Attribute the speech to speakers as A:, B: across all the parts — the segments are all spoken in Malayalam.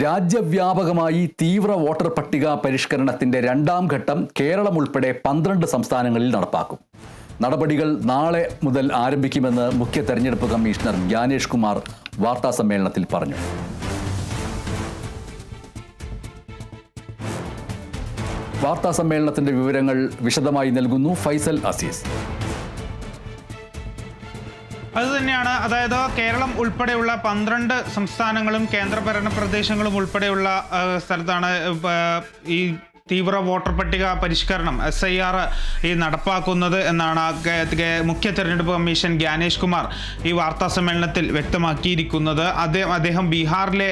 A: രാജ്യവ്യാപകമായി തീവ്ര വോട്ടർ പട്ടിക പരിഷ്കരണത്തിന്റെ രണ്ടാം ഘട്ടം കേരളം ഉൾപ്പെടെ പന്ത്രണ്ട് സംസ്ഥാനങ്ങളിൽ നടപ്പാക്കും. നടപടികൾ നാളെ മുതൽ ആരംഭിക്കുമെന്ന് മുഖ്യ തെരഞ്ഞെടുപ്പ് കമ്മീഷണർ ജ്ഞാനേഷ് കുമാർ വാർത്താസമ്മേളനത്തിൽ പറഞ്ഞു. വാർത്താസമ്മേളനത്തിന്റെ വിവരങ്ങൾ വിശദമായി നൽകുന്നു ഫൈസൽ അസീസ്.
B: അത് തന്നെയാണ് അതായത് കേരളം ഉൾപ്പെടെയുള്ള പന്ത്രണ്ട് സംസ്ഥാനങ്ങളും കേന്ദ്രഭരണ പ്രദേശങ്ങളും ഉൾപ്പെടെയുള്ള സ്ഥലത്താണ് ഈ തീവ്ര വോട്ടർ പട്ടിക പരിഷ്കരണം എസ് ഐ ആർ ഈ നടപ്പാക്കുന്നത് എന്നാണ് മുഖ്യ തെരഞ്ഞെടുപ്പ് കമ്മീഷൻ ജ്ഞാനേഷ് കുമാർ ഈ വാർത്താ സമ്മേളനത്തിൽ വ്യക്തമാക്കിയിരിക്കുന്നത്. അദ്ദേഹം അദ്ദേഹം ബീഹാറിലെ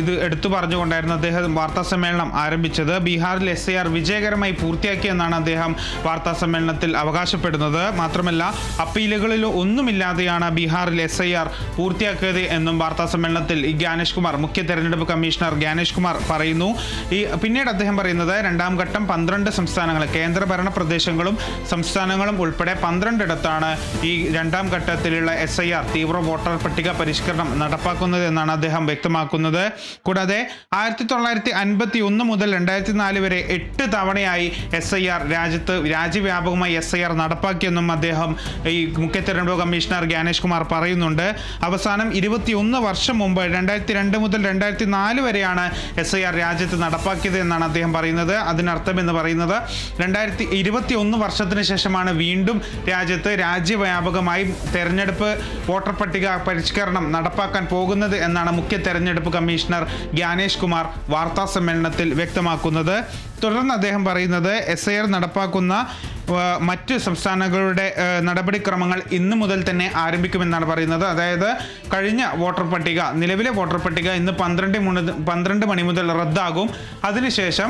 B: ഇത് എടുത്തു പറഞ്ഞുകൊണ്ടായിരുന്നു അദ്ദേഹം വാർത്താ സമ്മേളനം ആരംഭിച്ചത്. ബീഹാറിൽ എസ് ഐ ആർ വിജയകരമായി പൂർത്തിയാക്കിയെന്നാണ് അദ്ദേഹം വാർത്താ സമ്മേളനത്തിൽ അവകാശപ്പെടുന്നത്. മാത്രമല്ല അപ്പീലുകളിൽ ഒന്നുമില്ലാതെയാണ് ബീഹാറിൽ എസ് ഐ ആർ പൂർത്തിയാക്കിയത് എന്നും വാർത്താ സമ്മേളനത്തിൽ ഈ ജ്ഞാനേഷ് കുമാർ മുഖ്യ തെരഞ്ഞെടുപ്പ് കമ്മീഷണർ ജ്ഞാനേഷ് കുമാർ പറയുന്നു. ഈ പിന്നീട് അദ്ദേഹം പറയുന്നത് രണ്ടാം ഘട്ടം പന്ത്രണ്ട് സംസ്ഥാനങ്ങൾ കേന്ദ്രഭരണ പ്രദേശങ്ങളും സംസ്ഥാനങ്ങളും ഉൾപ്പെടെ പന്ത്രണ്ടിടത്താണ് ഈ രണ്ടാം ഘട്ടത്തിലുള്ള എസ് ഐ ആർ തീവ്ര വോട്ടർ പട്ടിക പരിഷ്കരണം നടപ്പാക്കുന്നത് എന്നാണ് അദ്ദേഹം വ്യക്തമാക്കുന്നത്. കൂടാതെ ആയിരത്തി തൊള്ളായിരത്തി അൻപത്തി ഒന്ന് മുതൽ രണ്ടായിരത്തി നാല് വരെ എട്ട് തവണയായി എസ് ഐ ആർ രാജ്യത്ത് രാജ്യവ്യാപകമായി എസ് ഐ ആർ നടപ്പാക്കിയെന്നും അദ്ദേഹം ഈ മുഖ്യ തെരഞ്ഞെടുപ്പ് കമ്മീഷണർ ജ്ഞാനേഷ് കുമാർ പറയുന്നുണ്ട്. അവസാനം ഇരുപത്തിയൊന്ന് വർഷം മുമ്പ് രണ്ടായിരത്തി രണ്ട് മുതൽ രണ്ടായിരത്തി നാല് വരെയാണ് എസ് ഐ ആർ രാജ്യത്ത് നടപ്പാക്കിയത് എന്നാണ് അദ്ദേഹം പറയുന്നത്. അതിനർത്ഥം എന്ന് പറയുന്നത് രണ്ടായിരത്തി ഇരുപത്തി ഒന്ന് വർഷത്തിന് ശേഷമാണ് വീണ്ടും രാജ്യത്ത് രാജ്യവ്യാപകമായി തെരഞ്ഞെടുപ്പ് വോട്ടർ പട്ടിക പരിഷ്കരണം നടപ്പാക്കാൻ പോകുന്നത് എന്നാണ് മുഖ്യ തെരഞ്ഞെടുപ്പ് കമ്മീഷണർ ജ്ഞാനേഷ് കുമാർ വാർത്താ സമ്മേളനത്തിൽ വ്യക്തമാക്കുന്നത്. തുടർന്ന് അദ്ദേഹം പറയുന്നത് എസ് ഐ ആർ നടപ്പാക്കുന്ന മറ്റ് സംസ്ഥാനങ്ങളുടെ നടപടിക്രമങ്ങൾ ഇന്ന് മുതൽ തന്നെ ആരംഭിക്കുമെന്നാണ് പറയുന്നത്. അതായത് കഴിഞ്ഞ വോട്ടർ പട്ടിക നിലവിലെ വോട്ടർ പട്ടിക ഇന്ന് പന്ത്രണ്ട് മുതൽ പന്ത്രണ്ട് മണി മുതൽ റദ്ദാകും. അതിനുശേഷം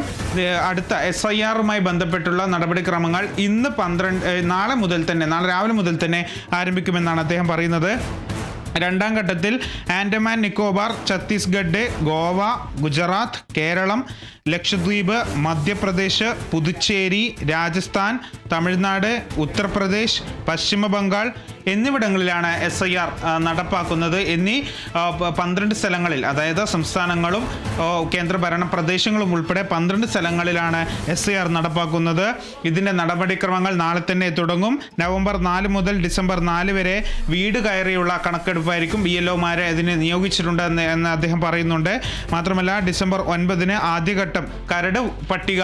B: അടുത്ത എസ് ഐ ആറുമായി ബന്ധപ്പെട്ടുള്ള നടപടിക്രമങ്ങൾ ഇന്ന് പന്ത്രണ്ട് നാളെ മുതൽ തന്നെ നാളെ രാവിലെ മുതൽ തന്നെ ആരംഭിക്കുമെന്നാണ് അദ്ദേഹം പറയുന്നത്. രണ്ടാം ഘട്ടത്തിൽ ആൻഡമാൻ നിക്കോബാർ ഛത്തീസ്ഗഡ് ഗോവ ഗുജറാത്ത് കേരളം ലക്ഷദ്വീപ് മധ്യപ്രദേശ് പുതുച്ചേരി രാജസ്ഥാൻ തമിഴ്നാട് ഉത്തർപ്രദേശ് പശ്ചിമ ബംഗാൾ എന്നിവിടങ്ങളിലാണ് എസ് ഐ ആർ നടപ്പാക്കുന്നത്. എന്നീ പന്ത്രണ്ട് സ്ഥലങ്ങളിൽ അതായത് സംസ്ഥാനങ്ങളും കേന്ദ്ര കേന്ദ്രഭരണ പ്രദേശങ്ങളും ഉൾപ്പെടെ പന്ത്രണ്ട് സ്ഥലങ്ങളിലാണ് എസ് ഐ ആർ നടപ്പാക്കുന്നത്. ഇതിന്റെ നടപടിക്രമങ്ങൾ നാളെ തന്നെ തുടങ്ങും. നവംബർ നാല് മുതൽ ഡിസംബർ നാല് വരെ വീട് കയറിയുള്ള കണക്കെടുപ്പായിരിക്കും ബി എൽ ഒമാരെ ഇതിന് നിയോഗിച്ചിട്ടുണ്ട് എന്ന് എന്ന് അദ്ദേഹം പറയുന്നുണ്ട്. മാത്രമല്ല ഡിസംബർ ഒൻപതിന് ആദ്യഘട്ടം കരട് പട്ടിക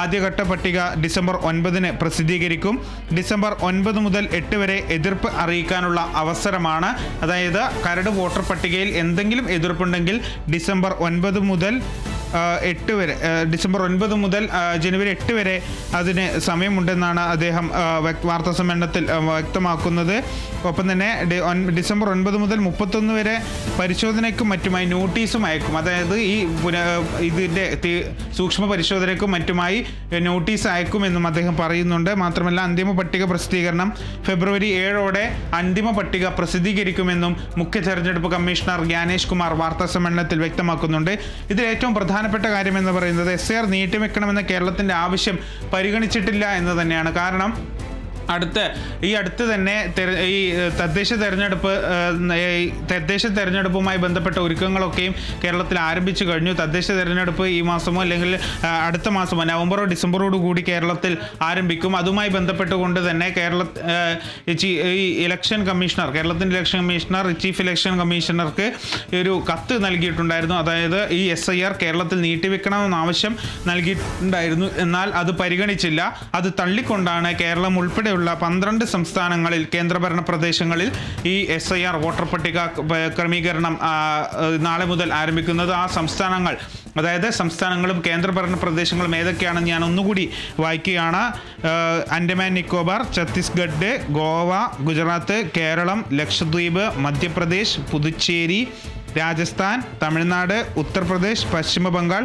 B: ആദ്യഘട്ട പട്ടിക ഡിസംബർ ഒൻപതിന് പ്രസിദ്ധീകരിക്കും. ഡിസംബർ ഒൻപത് മുതൽ എട്ട് വരെ എതിർപ്പ് അറിയിക്കാനുള്ള അവസരമാണ്. അതായത് കരട് വോട്ടർ പട്ടികയിൽ എന്തെങ്കിലും എതിർപ്പുണ്ടെങ്കിൽ ഡിസംബർ ഒൻപത് മുതൽ എട്ട് വരെ ഡിസംബർ ഒൻപത് മുതൽ ജനുവരി എട്ട് വരെ അതിന് സമയമുണ്ടെന്നാണ് അദ്ദേഹം വാർത്താ സമ്മേളനത്തിൽ വ്യക്തമാക്കുന്നത്. ഒപ്പം തന്നെ ഡിസംബർ ഒൻപത് മുതൽ മുപ്പത്തൊന്ന് വരെ പരിശോധനയ്ക്കും മറ്റുമായി നോട്ടീസും അയക്കും. അതായത് ഈ ഇതിന്റെ സൂക്ഷ്മ പരിശോധനയ്ക്കും മറ്റുമായി നോട്ടീസ് അയക്കുമെന്നും അദ്ദേഹം പറയുന്നുണ്ട്. മാത്രമല്ല അന്തിമ പട്ടിക പ്രസിദ്ധീകരണം ഫെബ്രുവരി ഏഴോടെ അന്തിമ പട്ടിക പ്രസിദ്ധീകരിക്കുമെന്നും മുഖ്യ തെരഞ്ഞെടുപ്പ് കമ്മീഷണർ ജ്ഞാനേഷ് കുമാർ വാർത്താ സമ്മേളനത്തിൽ വ്യക്തമാക്കുന്നുണ്ട്. ഇതിൽ ഏറ്റവും പ്രധാനപ്പെട്ട കാര്യം എന്ന് പറയുന്നത് എസ് ആർ നീട്ടിവെക്കണമെന്ന കേരളത്തിന്റെ ആവശ്യം പരിഗണിച്ചിട്ടില്ല എന്ന് തന്നെയാണ്. കാരണം അടുത്ത് ഈ അടുത്ത് തന്നെ ഈ തദ്ദേശ തെരഞ്ഞെടുപ്പ് തദ്ദേശ തെരഞ്ഞെടുപ്പുമായി ബന്ധപ്പെട്ട ഒരുക്കങ്ങളൊക്കെയും കേരളത്തിൽ ആരംഭിച്ചു കഴിഞ്ഞു. തദ്ദേശ തെരഞ്ഞെടുപ്പ് ഈ മാസമോ അല്ലെങ്കിൽ അടുത്ത മാസമോ നവംബറോ ഡിസംബറോട് കൂടി കേരളത്തിൽ ആരംഭിക്കും. അതുമായി ബന്ധപ്പെട്ടുകൊണ്ട് തന്നെ കേരള ഈ ഇലക്ഷൻ കമ്മീഷണർ കേരളത്തിന്റെ ഇലക്ഷൻ കമ്മീഷണർ ചീഫ് ഇലക്ഷൻ കമ്മീഷണർക്ക് ഒരു കത്ത് നൽകിയിട്ടുണ്ടായിരുന്നു. അതായത് ഈ എസ് ഐ ആർ കേരളത്തിൽ നീട്ടിവെക്കണമെന്ന ആവശ്യം നൽകിയിട്ടുണ്ടായിരുന്നു. എന്നാൽ അത് പരിഗണിച്ചില്ല. അത് തള്ളിക്കൊണ്ടാണ് കേരളം ഉൾപ്പെടെയുള്ള പന്ത്രണ്ട് സംസ്ഥാനങ്ങളിൽ കേന്ദ്രഭരണ പ്രദേശങ്ങളിൽ ഈ എസ് ഐ ആർ വോട്ടർ പട്ടിക ക്രമീകരണം നാളെ മുതൽ ആരംഭിക്കുന്നത്. ആ സംസ്ഥാനങ്ങൾ അതായത് സംസ്ഥാനങ്ങളും കേന്ദ്രഭരണ പ്രദേശങ്ങളും ഏതൊക്കെയാണെന്ന് ഞാൻ ഒന്നുകൂടി വായിക്കുകയാണ്. അൻഡമാൻ നിക്കോബാർ ഛത്തീസ്ഗഡ് ഗോവ ഗുജറാത്ത് കേരളം ലക്ഷദ്വീപ് മധ്യപ്രദേശ് പുതുച്ചേരി രാജസ്ഥാൻ തമിഴ്നാട് ഉത്തർപ്രദേശ് പശ്ചിമ ബംഗാൾ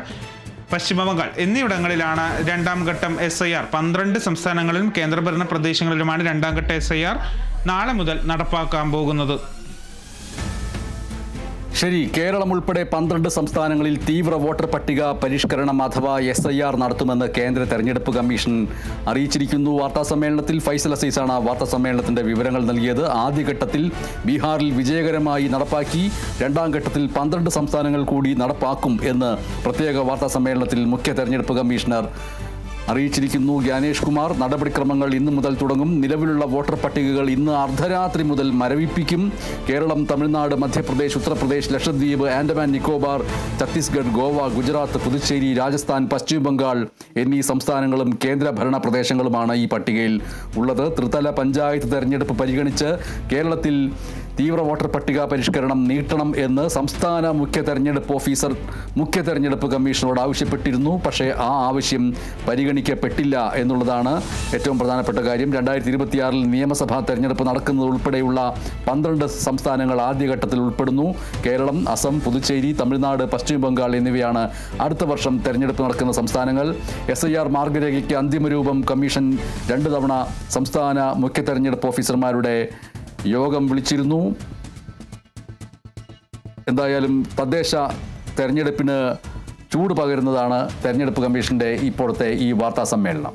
B: പശ്ചിമ ബംഗാൾ എന്നിവിടങ്ങളിലാണ് രണ്ടാം ഘട്ടം എസ് ഐ ആർ പന്ത്രണ്ട് സംസ്ഥാനങ്ങളിലും കേന്ദ്രഭരണ പ്രദേശങ്ങളിലുമാണ് രണ്ടാം ഘട്ട എസ് ഐ ആർ നാളെ മുതൽ നടപ്പാക്കാൻ പോകുന്നത്.
A: ശരി കേരളം ഉൾപ്പെടെ പന്ത്രണ്ട് സംസ്ഥാനങ്ങളിൽ തീവ്ര വോട്ടർ പട്ടിക പരിഷ്കരണം അഥവാ എസ് ഐ ആർ നടത്തുമെന്ന് കേന്ദ്ര തെരഞ്ഞെടുപ്പ് കമ്മീഷൻ അറിയിച്ചിരിക്കുന്നു. വാർത്താ സമ്മേളനത്തിൽ ഫൈസൽ അസീസാണ് വാർത്താ സമ്മേളനത്തിന്റെ വിവരങ്ങൾ നൽകിയത്. ആദ്യഘട്ടത്തിൽ ബീഹാറിൽ വിജയകരമായി നടപ്പാക്കി രണ്ടാം ഘട്ടത്തിൽ പന്ത്രണ്ട് സംസ്ഥാനങ്ങൾ കൂടി നടപ്പാക്കും എന്ന് പ്രത്യേക വാർത്താ സമ്മേളനത്തിൽ മുഖ്യ തെരഞ്ഞെടുപ്പ് കമ്മീഷണർ അറിയിച്ചിരിക്കുന്നു. ജ്ഞാനേഷ് കുമാർ നടപടിക്രമങ്ങൾ ഇന്ന് മുതൽ തുടങ്ങും. നിലവിലുള്ള വോട്ടർ പട്ടികകൾ ഇന്ന് അർദ്ധരാത്രി മുതൽ മരവിപ്പിക്കും. കേരളം തമിഴ്നാട് മധ്യപ്രദേശ് ഉത്തർപ്രദേശ് ലക്ഷദ്വീപ് ആൻഡമാൻ നിക്കോബാർ ഛത്തീസ്ഗഡ് ഗോവ ഗുജറാത്ത് പുതുച്ചേരി രാജസ്ഥാൻ പശ്ചിമ ബംഗാൾ എന്നീ സംസ്ഥാനങ്ങളും കേന്ദ്രഭരണ പ്രദേശങ്ങളുമാണ് ഈ പട്ടികയിൽ ഉള്ളത്. ത്രിതല പഞ്ചായത്ത് തെരഞ്ഞെടുപ്പ് പരിഗണിച്ച് കേരളത്തിൽ തീവ്ര വോട്ടർ പട്ടിക പരിഷ്കരണം നീട്ടണം എന്ന് സംസ്ഥാന മുഖ്യ തെരഞ്ഞെടുപ്പ് ഓഫീസർ മുഖ്യ തെരഞ്ഞെടുപ്പ് കമ്മീഷനോട് ആവശ്യപ്പെട്ടിരുന്നു. പക്ഷേ ആ ആവശ്യം പരിഗണിക്കപ്പെട്ടില്ല എന്നുള്ളതാണ് ഏറ്റവും പ്രധാനപ്പെട്ട കാര്യം. രണ്ടായിരത്തി ഇരുപത്തിയാറിൽ നിയമസഭാ തെരഞ്ഞെടുപ്പ് നടക്കുന്നത് ഉൾപ്പെടെയുള്ള പന്ത്രണ്ട് സംസ്ഥാനങ്ങൾ ആദ്യഘട്ടത്തിൽ ഉൾപ്പെടുന്നു. കേരളം അസം പുതുച്ചേരി തമിഴ്നാട് പശ്ചിമ ബംഗാൾ എന്നിവയാണ് അടുത്ത വർഷം തെരഞ്ഞെടുപ്പ് നടക്കുന്ന സംസ്ഥാനങ്ങൾ. എസ് ഐ ആർ മാർഗരേഖയ്ക്ക് അന്തിമരൂപം കമ്മീഷൻ രണ്ട് തവണ സംസ്ഥാന മുഖ്യ തെരഞ്ഞെടുപ്പ് ഓഫീസർമാരുടെ യോഗം വിളിച്ചിരുന്നു. എന്തായാലും തദ്ദേശ തെരഞ്ഞെടുപ്പിന് ചൂട് പകരുന്നതാണ് തെരഞ്ഞെടുപ്പ് കമ്മീഷന്റെ ഇപ്പോഴത്തെ ഈ വാർത്താ സമ്മേളനം.